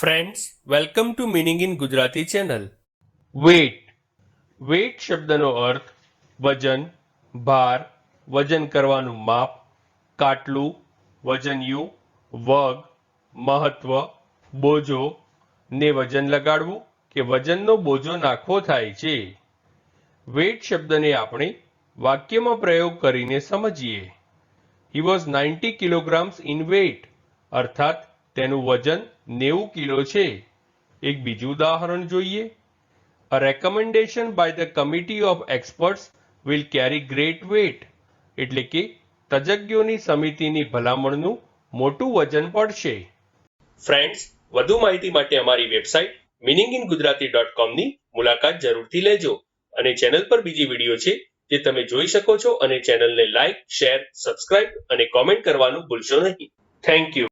Friends welcome to meaning in Gujarati channel weight weight શબ્દનો અર્થ વજન, ભાર, વજન કરવાનું માપ, કાટલું, વજનયું, વગ, મહત્વ, બોજો. ને વજન લગાડવું કે વજનનો બોજો નાખવો થાય છે. વેટ શબ્દને આપણે વાક્યમાં પ્રયોગ કરીને સમજીએ. He was ninety kilograms in weight અર્થાત તેનું વજન નેવું કિલો છે. એક બીજું ઉદાહરણ જોઈએ. A recommendation by the committee of experts will carry great weight એટલે કે તજજ્ઞોની સમિતિની ભલામણનું મોટું વજન પડશે. ફ્રેન્ડ્સ વધુ માહિતી માટે અમારી website meaning in Gujarati dot કોમની મુલાકાત જરૂરથી લેજો અને ચેનલ પર બીજી વીડિયો છે જે તમે જોઈ શકો છો અને ચેનલને લાઇક શેર સબસ્ક્રાઇબ અને કોમેન્ટ કરવાનું ભૂલશો નહીં. Thank you